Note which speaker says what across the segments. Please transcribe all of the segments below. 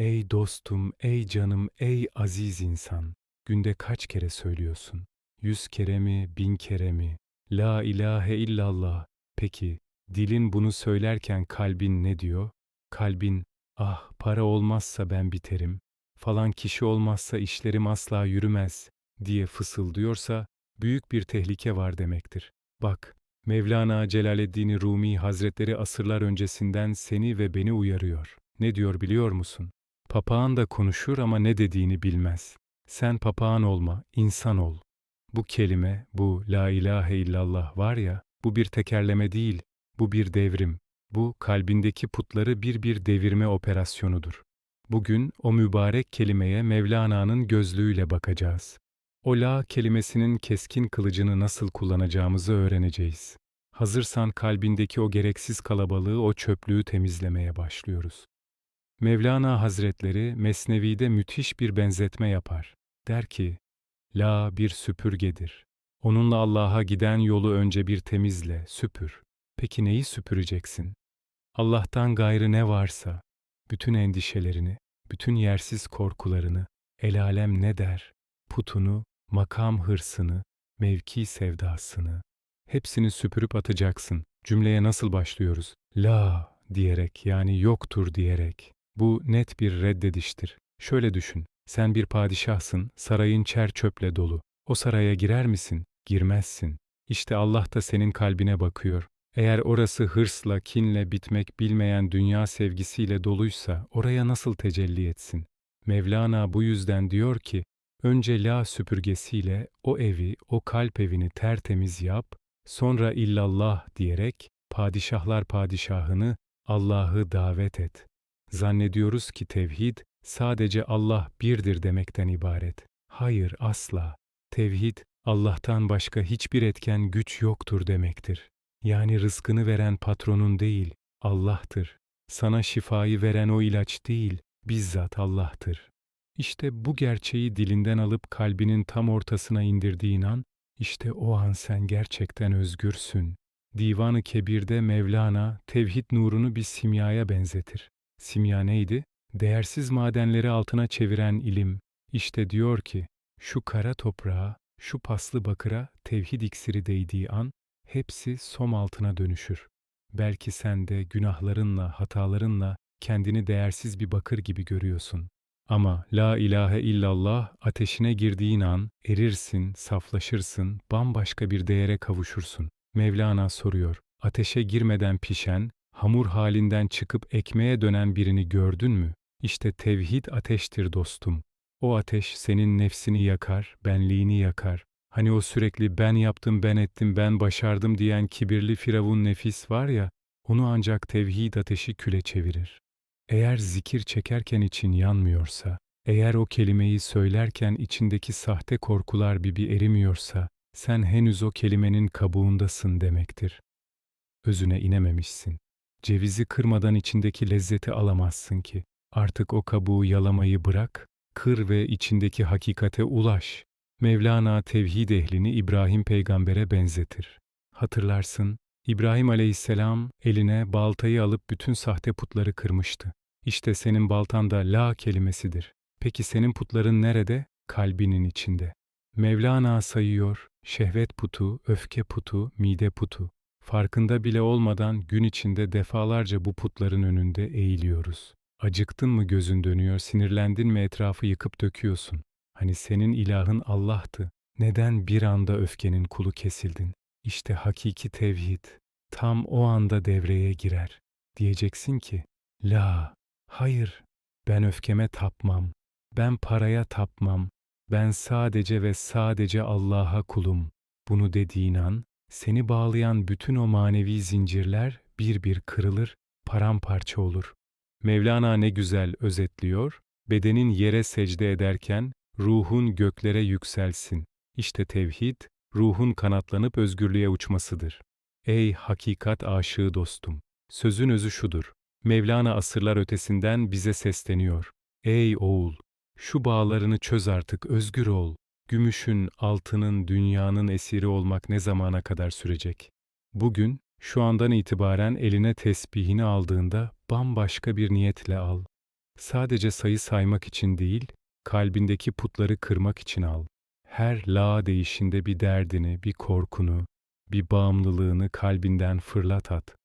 Speaker 1: Ey dostum, ey canım, ey aziz insan. Günde kaç kere söylüyorsun? Yüz kere mi, bin kere mi? La ilahe illallah. Peki, dilin bunu söylerken kalbin ne diyor? Kalbin, ah para olmazsa ben biterim, falan kişi olmazsa işlerim asla yürümez diye fısıldıyorsa büyük bir tehlike var demektir. Bak, Mevlana Celaleddin Rumi Hazretleri asırlar öncesinden seni ve beni uyarıyor. Ne diyor biliyor musun? Papağan da konuşur ama ne dediğini bilmez. Sen papağan olma, insan ol. Bu kelime, bu la ilahe illallah var ya, bu bir tekerleme değil, bu bir devrim. Bu kalbindeki putları bir bir devirme operasyonudur. Bugün o mübarek kelimeye Mevlana'nın gözlüğüyle bakacağız. O la kelimesinin keskin kılıcını nasıl kullanacağımızı öğreneceğiz. Hazırsan kalbindeki o gereksiz kalabalığı, o çöplüğü temizlemeye başlıyoruz. Mevlana Hazretleri Mesnevi'de müthiş bir benzetme yapar. Der ki, La bir süpürgedir. Onunla Allah'a giden yolu önce bir temizle, süpür. Peki neyi süpüreceksin? Allah'tan gayrı ne varsa, bütün endişelerini, bütün yersiz korkularını, el alem ne der, putunu, makam hırsını, mevki sevdasını, hepsini süpürüp atacaksın. Cümleye nasıl başlıyoruz? La diyerek yani yoktur diyerek. Bu net bir reddediştir. Şöyle düşün, sen bir padişahsın, sarayın çer çöple dolu. O saraya girer misin? Girmezsin. İşte Allah da senin kalbine bakıyor. Eğer orası hırsla, kinle bitmek bilmeyen dünya sevgisiyle doluysa oraya nasıl tecelli etsin? Mevlana bu yüzden diyor ki, önce la süpürgesiyle o evi, o kalp evini tertemiz yap, sonra illallah diyerek padişahlar padişahını, Allah'ı davet et. Zannediyoruz ki tevhid sadece Allah birdir demekten ibaret. Hayır asla. Tevhid Allah'tan başka hiçbir etken güç yoktur demektir. Yani rızkını veren patronun değil, Allah'tır. Sana şifayı veren o ilaç değil, bizzat Allah'tır. İşte bu gerçeği dilinden alıp kalbinin tam ortasına indirdiğin an, işte o an sen gerçekten özgürsün. Divanı Kebir'de Mevlana tevhid nurunu bir simyaya benzetir. Simya neydi? Değersiz madenleri altına çeviren ilim. İşte diyor ki, şu kara toprağa, şu paslı bakıra tevhid iksiri değdiği an, hepsi som altına dönüşür. Belki sen de günahlarınla, hatalarınla kendini değersiz bir bakır gibi görüyorsun. Ama la ilahe illallah ateşine girdiğin an erirsin, saflaşırsın, bambaşka bir değere kavuşursun. Mevlana soruyor, ateşe girmeden pişen, hamur halinden çıkıp ekmeğe dönen birini gördün mü? İşte tevhid ateştir dostum. O ateş senin nefsini yakar, benliğini yakar. Hani o sürekli ben yaptım, ben ettim, ben başardım diyen kibirli firavun nefis var ya, onu ancak tevhid ateşi küle çevirir. Eğer zikir çekerken için yanmıyorsa, eğer o kelimeyi söylerken içindeki sahte korkular bir erimiyorsa, sen henüz o kelimenin kabuğundasın demektir. Özüne inememişsin. Cevizi kırmadan içindeki lezzeti alamazsın ki. Artık o kabuğu yalamayı bırak, kır ve içindeki hakikate ulaş. Mevlana tevhid ehlini İbrahim peygambere benzetir. Hatırlarsın, İbrahim aleyhisselam eline baltayı alıp bütün sahte putları kırmıştı. İşte senin baltan da la kelimesidir. Peki senin putların nerede? Kalbinin içinde. Mevlana sayıyor, şehvet putu, öfke putu, mide putu. Farkında bile olmadan gün içinde defalarca bu putların önünde eğiliyoruz. Acıktın mı gözün dönüyor, sinirlendin mi etrafı yıkıp döküyorsun. Hani senin ilahın Allah'tı. Neden bir anda öfkenin kulu kesildin? İşte hakiki tevhid. Tam o anda devreye girer. Diyeceksin ki, La, hayır, ben öfkeme tapmam. Ben paraya tapmam. Ben sadece ve sadece Allah'a kulum. Bunu dediğin an, seni bağlayan bütün o manevi zincirler bir bir kırılır, paramparça olur. Mevlana ne güzel özetliyor, bedenin yere secde ederken ruhun göklere yükselsin. İşte tevhid, ruhun kanatlanıp özgürlüğe uçmasıdır. Ey hakikat aşığı dostum! Sözün özü şudur. Mevlana asırlar ötesinden bize sesleniyor. Ey oğul! Şu bağlarını çöz artık, özgür ol. Gümüşün, altının, dünyanın esiri olmak ne zamana kadar sürecek? Bugün, şu andan itibaren eline tesbihini aldığında bambaşka bir niyetle al. Sadece sayı saymak için değil, kalbindeki putları kırmak için al. Her la değişinde bir derdini, bir korkunu, bir bağımlılığını kalbinden fırlat at.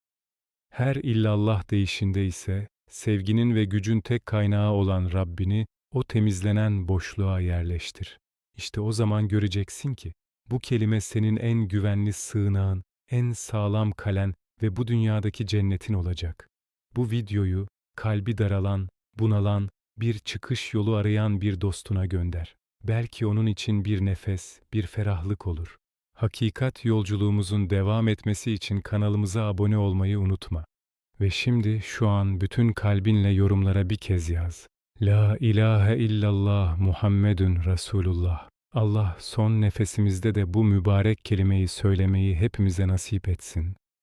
Speaker 1: Her illallah değişinde ise sevginin ve gücün tek kaynağı olan Rabbini o temizlenen boşluğa yerleştir. İşte o zaman göreceksin ki bu kelime senin en güvenli sığınağın, en sağlam kalen ve bu dünyadaki cennetin olacak. Bu videoyu kalbi daralan, bunalan, bir çıkış yolu arayan bir dostuna gönder. Belki onun için bir nefes, bir ferahlık olur. Hakikat yolculuğumuzun devam etmesi için kanalımıza abone olmayı unutma. Ve şimdi şu an bütün kalbinle yorumlara bir kez yaz. La ilahe illallah Muhammedun Resulullah. Allah son nefesimizde de bu mübarek kelimeyi söylemeyi hepimize nasip etsin.